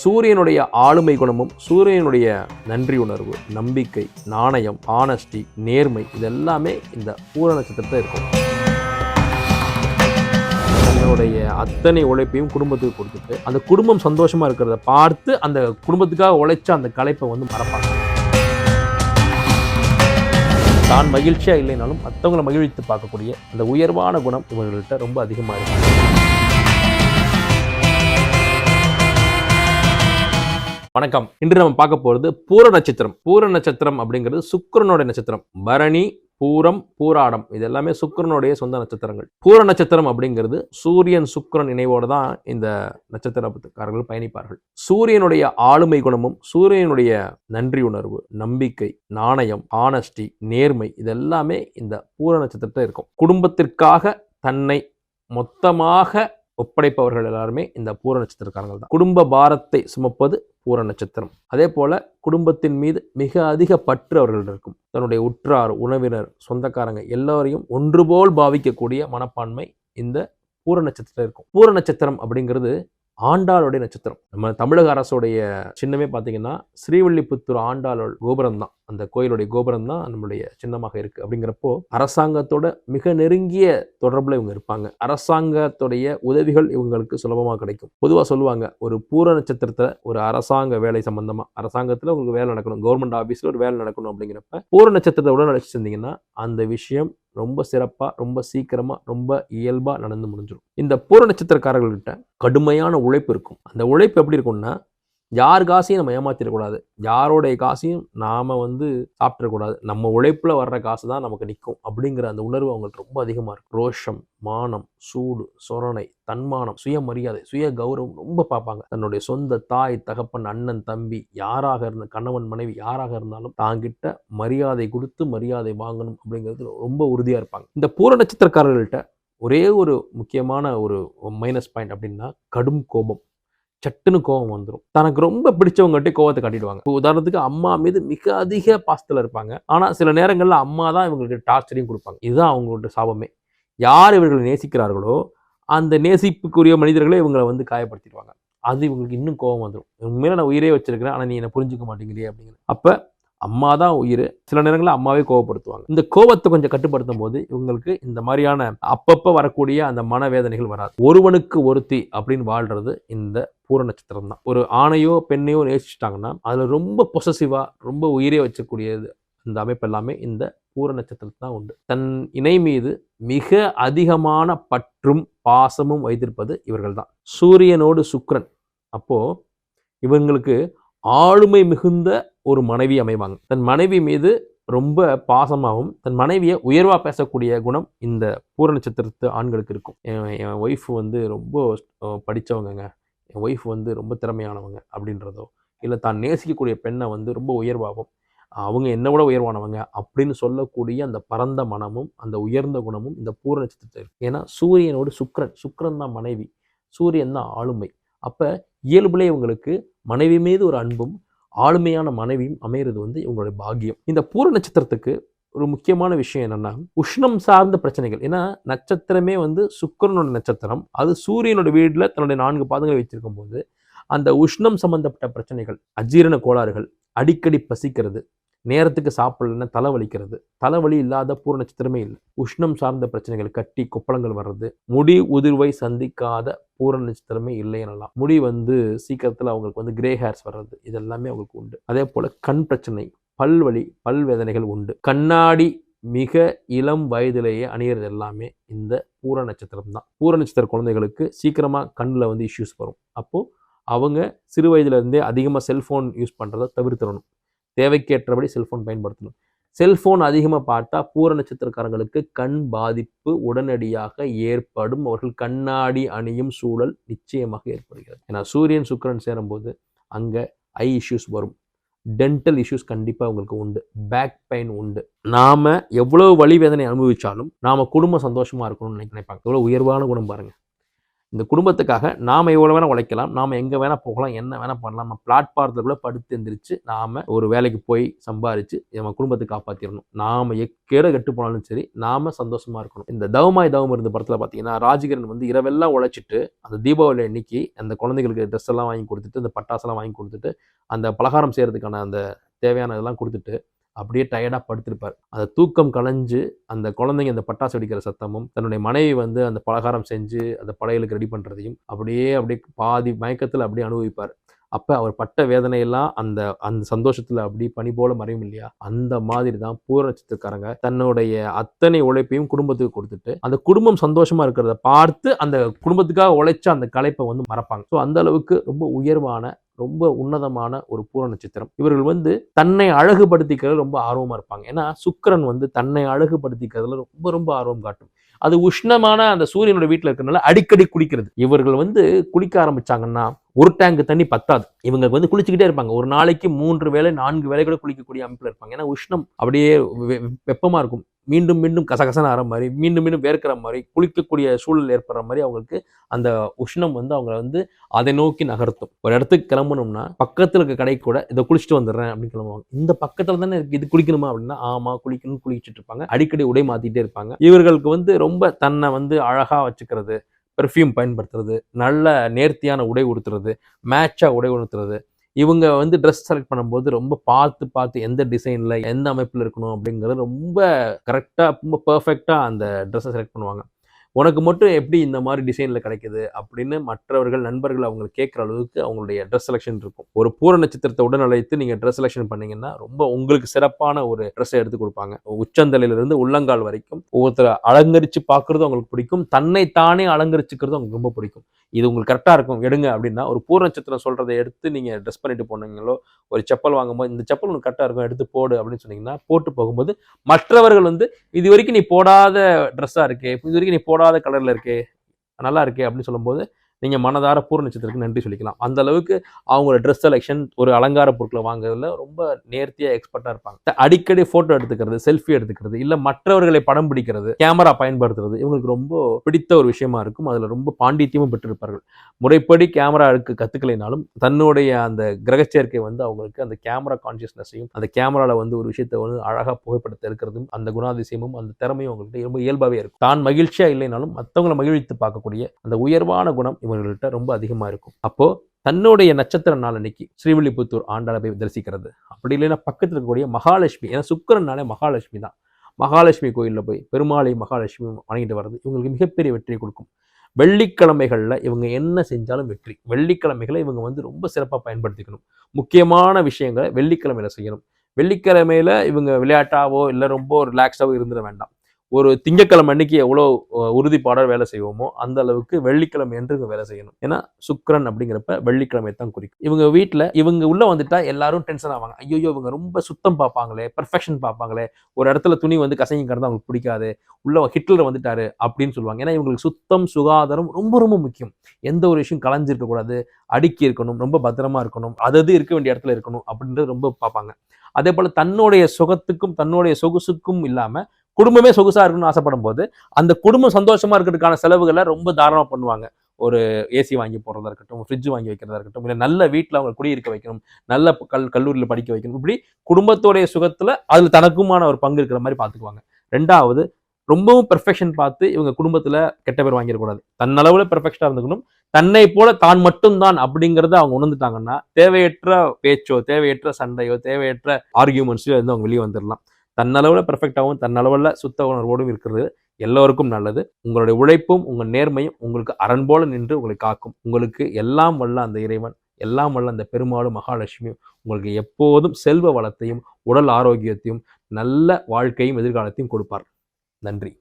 சூரியனுடைய ஆளுமை குணமும் சூரியனுடைய நன்றி உணர்வு நம்பிக்கை நாணயம் ஆனஸ்டி நேர்மை இதெல்லாமே இந்த பூர நட்சத்திரத்தில் இருக்கும். தன்னுடைய அத்தனை உழைப்பையும் குடும்பத்துக்கு கொடுத்துட்டு அந்த குடும்பம் சந்தோஷமா இருக்கிறத பார்த்து அந்த குடும்பத்துக்காக உழைச்ச அந்த கலைப்பை வந்து மறப்பாங்க. தான் மகிழ்ச்சியாக இல்லைனாலும் மற்றவங்களை மகிழ்வித்து பார்க்கக்கூடிய அந்த உயர்வான குணம் இவர்கள்ட்ட ரொம்ப அதிகமாக இருக்குது வணக்கம். இன்று நம்ம பார்க்க போகிறது பூர நட்சத்திரம். பூர நட்சத்திரம் அப்படிங்கிறது சுக்கிரனுடைய நட்சத்திரம். பரணி பூரம் பூராடம். இது எல்லாமே சுக்கரனுடைய சொந்த நட்சத்திரங்கள். பூர நட்சத்திரம் அப்படிங்கிறது சூரியன் சுக்கிரன் இணைவோடு தான் இந்த நட்சத்திரக்காரர்கள் பயணிப்பார்கள். சூரியனுடைய ஆளுமை குணமும் சூரியனுடைய நன்றி உணர்வு நம்பிக்கை நாணயம் ஆனஸ்டி நேர்மை இதெல்லாமே இந்த பூர நட்சத்திரத்தில் இருக்கும். குடும்பத்திற்காக தன்னை மொத்தமாக ஒப்படைப்பவர்கள் எல்லாருமே இந்த பூர நட்சத்திரக்காரங்கள் தான். குடும்ப பாரத்தை சுமப்பது பூர நட்சத்திரம். அதே போல குடும்பத்தின் மீது மிக அதிக பற்று அவர்கள் இருக்கும். தன்னுடைய உற்றார் உணவினர் சொந்தக்காரங்க எல்லோரையும் ஒன்றுபோல் பாவிக்கக்கூடிய மனப்பான்மை இந்த பூர நட்சத்திரத்தில் இருக்கும். பூர நட்சத்திரம் அப்படிங்கிறது ஆண்டாளுடைய நட்சத்திரம். நம்ம தமிழக அரசுடைய சின்னமே பார்த்தீங்கன்னா ஸ்ரீவில்லிபுத்தூர் ஆண்டாளோட கோபுரம் தான் அந்த கோயிலுடைய கோபுரம் தான் நம்மளுடைய சின்னமாக இருக்குது அப்படிங்கிறப்போ அரசாங்கத்தோட மிக நெருங்கிய தொடர்பில் இவங்க இருப்பாங்க. அரசாங்கத்துடைய உதவிகள் இவங்களுக்கு சுலபமாக கிடைக்கும். பொதுவாக சொல்லுவாங்க ஒரு பூர நட்சத்திரத்தில் ஒரு அரசாங்க வேலை சம்பந்தமாக அரசாங்கத்தில் உங்களுக்கு வேலை நடக்கணும். கவர்மெண்ட் ஆஃபீஸில் ஒரு வேலை நடக்கணும் அப்படிங்கிறப்ப பூர நட்சத்திரத்தை உடன் நினச்சிருந்தீங்கன்னா அந்த விஷயம் ரொம்ப சிறப்பாக ரொம்ப சீக்கிரமாக ரொம்ப இயல்பாக நடந்து முடிஞ்சிடும் இந்த பூர நட்சத்திரக்காரர்கள்கிட்ட கடுமையான உழைப்பு இருக்கும். அந்த உழைப்பு எப்படி இருக்கும்னா யார் காசையும் நம்ம ஏமாத்திடக்கூடாது. யாரோடைய காசையும் நாம் வந்து சாப்பிட்றக்கூடாது நம்ம உழைப்பில் வர்ற காசு தான் நமக்கு நிற்கும் அப்படிங்கிற அந்த உணர்வு அவங்களுக்கு ரொம்ப அதிகமாக இருக்கும் ரோஷம் மானம் சூடு சொரணை தன்மானம் சுயமரியாதை சுய கௌரவம் ரொம்ப பார்ப்பாங்க. தன்னுடைய சொந்த தாய் தகப்பன் அண்ணன் தம்பி யாராக இருந்த கணவன் மனைவி யாராக இருந்தாலும் தாங்கிட்ட மரியாதை கொடுத்து மரியாதை வாங்கணும் அப்படிங்கிறது ரொம்ப உறுதியாக இருப்பாங்க. இந்த பூர நட்சத்திரக்காரர்கள்ட்ட ஒரே ஒரு முக்கியமான ஒரு மைனஸ் பாயிண்ட் அப்படின்னா கடும் கோபம். சட்டுன்னு கோபம் வந்துடும் தனக்கு ரொம்ப பிடிச்சவங்ககிட்ட கோவத்தை காட்டிடுவாங்க. இப்போ உதாரணத்துக்கு அம்மா மீது மிக அதிக பாசத்தில் இருப்பாங்க. ஆனால் சில நேரங்களில் அம்மா தான் இவங்களுக்கு டார்ச்சரையும் கொடுப்பாங்க. இதுதான் அவங்களோட சாபமே. யார் இவர்களை நேசிக்கிறார்களோ அந்த நேசிப்புக்குரிய மனிதர்களே இவங்களை வந்து காயப்படுத்திடுவாங்க. அது இவங்களுக்கு இன்னும் கோபம் வந்துடும் உண்மையில நான் உயிரே வச்சிருக்கிறேன். ஆனால் நீ என்னை புரிஞ்சுக்க மாட்டேங்கிறியே அப்படிங்கிற. அப்போ அம்மா தான் உயிர். சில நேரங்களில் அம்மாவே கோவப்படுத்துவாங்க. இந்த கோவத்தை கொஞ்சம் கட்டுப்படுத்தும் போது இவங்களுக்கு இந்த மாதிரியான அப்பப்போ வரக்கூடிய அந்த மனவேதனைகள் வராது. ஒருவனுக்கு ஒருத்தி அப்படின்னு வாழ்றது இந்த பூர நட்சத்திரம் தான் ஒரு ஆணையோ பெண்ணையோ நேசிச்சிட்டாங்கன்னா அதில் ரொம்ப பொசசிவாக ரொம்ப உயிரே வச்சக்கூடியது இந்த அமைப்பு எல்லாமே இந்த பூர நட்சத்திரத்தில் தான் உண்டு. தன் இணை மீது மிக அதிகமான பற்றும் பாசமும் வைத்திருப்பது இவர்கள் தான் சூரியனோடு சுக்ரன் அப்போது இவங்களுக்கு ஆளுமை மிகுந்த ஒரு மனைவி அமைவாங்க. தன் மனைவி மீது ரொம்ப பாசமாகவும் தன் மனைவியை உயர்வா பேசக்கூடிய குணம் இந்த பூர நட்சத்திரத்து ஆண்களுக்கு இருக்கும். என் ஒய்ஃப் வந்து ரொம்ப படித்தவங்கங்க என் ஒய்ஃப் வந்து ரொம்ப திறமையானவங்க அப்படின்றதோ இல்லை தான் நேசிக்கக்கூடிய பெண்ணை வந்து ரொம்ப உயர்வாகவும் அவங்க என்னை விட உயர்வானவங்க அப்படின்னு சொல்லக்கூடிய அந்த பரந்த மனமும் அந்த உயர்ந்த குணமும் இந்த பூர நட்சத்திரத்தில் இருக்கு. ஏன்னா சூரியனோடு சுக்ரன் சுக்ரன் தான் மனைவி. சூரியன் தான் ஆளுமை. அப்போ இயல்புலே இவங்களுக்கு மனைவி மீது ஒரு அன்பும் ஆளுமையான மனைவியும் அமையிறது வந்து இவங்களுடைய பாக்கியம். இந்த பூர நட்சத்திரத்துக்கு ஒரு முக்கியமான விஷயம் என்னென்னா உஷ்ணம் சார்ந்த பிரச்சனைகள். ஏன்னா நட்சத்திரமே வந்து சுக்கிரனோட நட்சத்திரம். அது சூரியனோட வீட்டில் தன்னுடைய நான்கு பாதங்களை வச்சிருக்கும் போது அந்த உஷ்ணம் சம்பந்தப்பட்ட பிரச்சனைகள் அஜீரண கோளாறுகள் அடிக்கடி பசிக்கிறது நேரத்துக்கு சாப்பிடலன்னா தலைவலிக்கிறது தலைவலி இல்லாத பூர நட்சத்திரமே இல்லை. உஷ்ணம் சார்ந்த பிரச்சனைகள் கட்டி கொப்பளங்கள் வர்றது. முடி உதிர்வை சந்திக்காத பூரண நட்சத்திரமே இல்லை எனலாம். முடி வந்து சீக்கிரத்தில் அவங்களுக்கு வந்து கிரே ஹேர்ஸ் வர்றது. இதெல்லாமே அவங்களுக்கு உண்டு. அதே போல் கண் பிரச்சனை பல்வலி பல் வேதனைகள் உண்டு. கண்ணாடி மிக இளம் வயதிலேயே அணியிறது எல்லாமே இந்த பூர நட்சத்திரம் தான் பூர நட்சத்திர குழந்தைகளுக்கு சீக்கிரமாக கண்ணில் வந்து இஷ்யூஸ் வரும். அப்போது அவங்க சிறு வயதுலேருந்தே அதிகமாக செல்ஃபோன் யூஸ் பண்ணுறதை தவிர்த்திடணும். தேவைக்கேற்றபடி செல்ஃபோன் பயன்படுத்தணும். செல்ஃபோன் அதிகமாக பார்த்தா பூர நட்சத்திரக்காரங்களுக்கு கண் பாதிப்பு உடனடியாக ஏற்படும். அவர்கள் கண்ணாடி அணியும் சூழல் நிச்சயமாக ஏற்படுகிறது. ஏன்னா சூரியன் சுக்கிரன் சேரும்போது அங்கே ஐ இஷ்யூஸ் வரும். டென்டல் இஷ்யூஸ் கண்டிப்பாக உங்களுக்கு உண்டு. பேக் பெயின் உண்டு. நாம் எவ்வளோ வழி வேதனை அனுபவித்தாலும் நாம் குடும்பம் சந்தோஷமாக இருக்கணும்னு நினைப்பாங்க. எவ்வளோ உயர்வான குணம் பாருங்கள் இந்த குடும்பத்துக்காக நாம் எவ்வளோ வேணால் உழைக்கலாம் நாம் எங்கே வேணால் போகலாம் என்ன வேணால் பண்ணலாம் நம்ம பிளாட்ஃபார்த்தில் கூட படுத்து எந்திரிச்சு நாம் ஒரு வேலைக்கு போய் சம்பாரித்து நம்ம குடும்பத்தை காப்பாற்றிடணும் நாம் எக்கேட கெட்டு போனாலும் சரி நாம் சந்தோஷமாக இருக்கணும். இந்த தவமாய் தவம் இருந்த படத்தில் பார்த்தீங்கன்னா ராஜகிரன் வந்து இரவெல்லாம் உழைச்சிட்டு அந்த தீபாவளி அன்னைக்கு அந்த குழந்தைகளுக்கு ட்ரெஸ் எல்லாம் வாங்கி கொடுத்துட்டு அந்த பட்டாசெல்லாம் வாங்கி கொடுத்துட்டு அந்த பலகாரம் செய்கிறதுக்கான அந்த தேவையான இதெல்லாம் கொடுத்துட்டு அப்படியே டயர்டாக படுத்திருப்பார். அந்த தூக்கம் கலைஞ்சு அந்த குழந்தைங்க அந்த பட்டாசு வெடிக்கிற சத்தமும் தன்னுடைய மனைவி வந்து அந்த பலகாரம் செஞ்சு அந்த படையலுக்கு ரெடி பண்ணுறதையும் அப்படியே அப்படியே பாதி மயக்கத்தில் அப்படியே அனுபவிப்பார். அப்போ அவர் பட்ட வேதனையெல்லாம் அந்த அந்த சந்தோஷத்தில் அப்படி பனி போல மறையும் இல்லையா? அந்த மாதிரி தான் பூர நட்சத்திரக்காரங்க தன்னுடைய அத்தனை உழைப்பையும் குடும்பத்துக்கு கொடுத்துட்டு அந்த குடும்பம் சந்தோஷமா இருக்கிறத பார்த்து அந்த குடும்பத்துக்காக உழைச்ச அந்த கலைப்பை வந்து மறப்பாங்க. ஸோ அந்த அளவுக்கு ரொம்ப உயர்வான ரொம்ப உன்னதமான ஒரு பூர நட்சத்திரம். இவர்கள் வந்து தன்னை அழகுபடுத்திக்கிறது ரொம்ப ஆர்வமாக இருப்பாங்க. ஏன்னா சுக்கிரன் வந்து தன்னை அழகுபடுத்திக்கிறதுல ரொம்ப ரொம்ப ஆர்வம் காட்டும். அது உஷ்ணமான அந்த சூரியனோட வீட்டில் இருக்கிறனால அடிக்கடி குளிக்கிறது. இவர்கள் வந்து குளிக்க ஆரம்பிச்சாங்கன்னா ஒரு டேங்க் தண்ணி பத்தாது. இவங்க வந்து குளிச்சுக்கிட்டே இருப்பாங்க. ஒரு நாளைக்கு மூன்று வேளை நான்கு வேளை கூட குளிக்கக்கூடிய அமைப்பில் இருப்பாங்க. ஏன்னா உஷ்ணம் அப்படியே வெ- இருக்கும். மீண்டும் மீண்டும் கசகசன ஆகிற மாதிரி மீண்டும் மீண்டும் வேர்க்கிற மாதிரி குளிக்கக்கூடிய சூழல் ஏற்படுற மாதிரி அவங்களுக்கு அந்த உஷ்ணம் வந்து அவங்கள வந்து அதை நோக்கி நகர்த்தும். ஒரு இடத்துக்கு கிளம்பணும்னா பக்கத்தில் இருக்க கடை கூட இதை குளிச்சுட்டு வந்துடுறேன் அப்படின்னு கிளம்புவாங்க. இந்த பக்கத்தில் தானே இருக்கு இது குளிக்கணுமா அப்படின்னா ஆமா குளிக்கணும்னு குளிச்சுட்டு இருப்பாங்க. அடிக்கடி உடை மாத்திட்டே இருப்பாங்க. இவர்களுக்கு வந்து ரொம்ப தன்னை வந்து அழகா வச்சுக்கிறது பெர்ஃப்யூம் பயன்படுத்துறது நல்ல நேர்த்தியான உடை உடுத்துறது மேட்சாக உடை உடுத்துறது இவங்க வந்து ட்ரெஸ் செலக்ட் பண்ணும்போது ரொம்ப பார்த்து பார்த்து எந்த டிசைனில் எந்த அமைப்பில் இருக்கணும் அப்படிங்கிறது ரொம்ப கரெக்டாக ரொம்ப பர்ஃபெக்டாக அந்த ட்ரெஸ்ஸை செலக்ட் பண்ணுவாங்க. உனக்கு மட்டும் எப்படி இந்த மாதிரி டிசைனில் கிடைக்குது அப்படின்னு மற்றவர்கள் நண்பர்கள் அவங்க கேட்குற அளவுக்கு அவங்களுடைய ட்ரெஸ் செலெக்ஷன் இருக்கும். ஒரு பூர நட்சத்திரத்தை உடன் அழைத்து நீங்கள் ட்ரெஸ் செலெக்ஷன் பண்ணீங்கன்னா ரொம்ப உங்களுக்கு சிறப்பான ஒரு ட்ரெஸ்ஸை எடுத்து கொடுப்பாங்க. உச்சந்தலையிலிருந்து உள்ளங்கால் வரைக்கும் ஒவ்வொருத்தரை அலங்கரித்து பார்க்குறதும் அவங்களுக்கு பிடிக்கும். தன்னை தானே அலங்கரிச்சுக்கிறதும் அவங்களுக்கு ரொம்ப பிடிக்கும். இது உங்களுக்கு கரெக்டாக இருக்கும் எடுங்க அப்படின்னா ஒரு பூர நட்சத்திரம் சொல்கிறத எடுத்து நீங்கள் ட்ரெஸ் பண்ணிட்டு போனீங்களோ ஒரு செப்பல் வாங்கும்போது இந்த செப்பல் உனக்கு கரெக்டாக இருக்கும் எடுத்து போடு அப்படின்னு சொன்னீங்கன்னா போட்டு போகும்போது மற்றவர்கள் வந்து இது வரைக்கும் நீ போடாத ட்ரெஸ்ஸாக இருக்கே இது வரைக்கும் நீ போடாத கலரில் இருக்கே நல்லா இருக்கே அப்படின்னு சொல்லும்போது நீங்கள் மனதார பூர்ண நட்சத்திரத்துக்கு நன்றி சொல்லிக்கலாம். அந்த அளவுக்கு அவங்களோட ட்ரெஸ் செலெக்ஷன் ஒரு அலங்கார பொருட்களை வாங்குறதுல ரொம்ப நேர்த்தியாக எக்ஸ்பர்ட்டாக இருப்பாங்க. அடிக்கடி ஃபோட்டோ எடுத்துக்கிறது செல்ஃபி எடுத்துக்கிறது இல்லை மற்றவர்களை படம் பிடிக்கிறது கேமரா பயன்படுத்துறது இவங்களுக்கு ரொம்ப பிடித்த ஒரு விஷயமா இருக்கும். அதில் ரொம்ப பாண்டித்யமும் பெற்றிருப்பார்கள். முறைப்படி கேமரா எடுக்க கற்றுக்கலைனாலும் தன்னுடைய அந்த கிரகச்சேர்க்கை வந்து அவங்களுக்கு அந்த கேமரா கான்சியஸ்னஸையும் அந்த கேமராவில் வந்து ஒரு விஷயத்தை வந்து அழகாக புகைப்படத்தை எடுக்கிறதும் அந்த குணாதிசயமும் அந்த திறமையும் அவங்கள்ட்ட ரொம்ப இயல்பாகவே இருக்கும். தான் மகிழ்ச்சியாக இல்லைனாலும் மற்றவங்களை மகிழ்வித்து பார்க்கக்கூடிய அந்த உயர்வான குணம் இவங்கள்ட்ட ரொம்ப அதிகமாக இருக்கும். அப்போது தன்னுடைய நட்சத்திர நாள் அன்னைக்கு ஸ்ரீவில்லிபுத்தூர் ஆண்டாளை போய் தரிசிக்கிறது. அப்படி இல்லைன்னா பக்கத்தில் இருக்கக்கூடிய மகாலட்சுமி ஏன்னா சுக்கரனாலே மகாலட்சுமி தான். மகாலட்சுமி கோயிலில் போய் பெருமாளை மகாலட்சுமி வணங்கிட்டு வர்றது இவங்களுக்கு மிகப்பெரிய வெற்றியை கொடுக்கும். வெள்ளிக்கிழமைகளில் இவங்க என்ன செஞ்சாலும் வெற்றி. வெள்ளிக்கிழமைகளை இவங்க வந்து ரொம்ப சிறப்பாக பயன்படுத்திக்கணும். முக்கியமான விஷயங்களை வெள்ளிக்கிழமையில செய்யணும். வெள்ளிக்கிழமையில் இவங்க விளையாட்டாவோ இல்லை ரொம்ப ரிலாக்ஸாவோ இருந்துட வேண்டாம். ஒரு திங்கக்கிழமை அன்னைக்கு எவ்வளோ உறுதிப்பாடாக வேலை செய்வோமோ அந்த அளவுக்கு வெள்ளிக்கிழமை என்று இவங்க வேலை செய்யணும். ஏன்னா சுக்கிரன் அப்படிங்கிறப்ப வெள்ளிக்கிழமை தான் குறிக்கும். இவங்க வீட்டில் இவங்க உள்ள வந்துட்டா எல்லாரும் டென்ஷன் ஆவாங்க. ஐயோ இவங்க ரொம்ப சுத்தம் பார்ப்பாங்களே பெர்ஃபெக்ஷன் பார்ப்பாங்களே ஒரு இடத்துல துணி வந்து கசங்கி கடந்து அவங்களுக்கு பிடிக்காது உள்ள ஹிட்லர் வந்துட்டாரு அப்படின்னு சொல்லுவாங்க. ஏன்னா இவங்களுக்கு சுத்தம் சுகாதாரம் ரொம்ப ரொம்ப முக்கியம். எந்த ஒரு விஷயம் கலைஞ்சிருக்கக்கூடாது அடுக்கி இருக்கணும் ரொம்ப பத்திரமா இருக்கணும் அது அது இருக்க வேண்டிய இடத்துல இருக்கணும் அப்படின்றது ரொம்ப பார்ப்பாங்க. அதே போல் தன்னுடைய சுகத்துக்கும் தன்னுடைய சொகுசுக்கும் இல்லாமல் குடும்பமே சொகுசாக இருக்கணும்னு ஆசைப்படும் போது அந்த குடும்பம் சந்தோஷமாக இருக்கிறதுக்கான செலவுகளை ரொம்ப தாராளமாக பண்ணுவாங்க. ஒரு ஏசி வாங்கி போடுறதா இருக்கட்டும் ஃப்ரிட்ஜ் வாங்கி வைக்கிறதா இருக்கட்டும் இல்லை நல்ல வீட்டில் அவங்க குடியிருக்க வைக்கணும் நல்ல கல் கல்லூரியில் படிக்க வைக்கணும். இப்படி குடும்பத்தோடைய சுகத்தில் அதில் தனக்குமான ஒரு பங்கு இருக்கிற மாதிரி பார்த்துக்குவாங்க ரெண்டாவது ரொம்பவும் பெர்ஃபெக்ஷன் பார்த்து இவங்க குடும்பத்தில் கெட்ட பேர் வாங்கிடக்கூடாது. தன்னளவில் பெர்ஃபெக்ஷனா இருந்துக்கணும். தன்னை போல தான் மட்டும்தான் அப்படிங்கிறத அவங்க உணர்ந்துட்டாங்கன்னா தேவையற்ற பேச்சோ தேவையற்ற சண்டையோ தேவையற்ற ஆர்கியூமெண்ட்ஸோ இருந்து அவங்க வெளியே வந்துடலாம் தன்னளவில் பெர்ஃபெக்டாகவும் தன்னளவில் சுத்த உணர்வோடும் இருக்கிறது. எல்லோருக்கும் நல்லது. உங்களுடைய உழைப்பும் உங்கள் நேர்மையும் உங்களுக்கு அரண் போல நின்று உங்களை காக்கும். உங்களுக்கு எல்லாம் வல்ல அந்த இறைவன் எல்லாம் வல்ல அந்த பெருமாளும் மகாலட்சுமியும் உங்களுக்கு எப்போதும் செல்வ வளத்தையும் உடல் ஆரோக்கியத்தையும் நல்ல வாழ்க்கையும் எதிர்காலத்தையும் கொடுப்பார். நன்றி.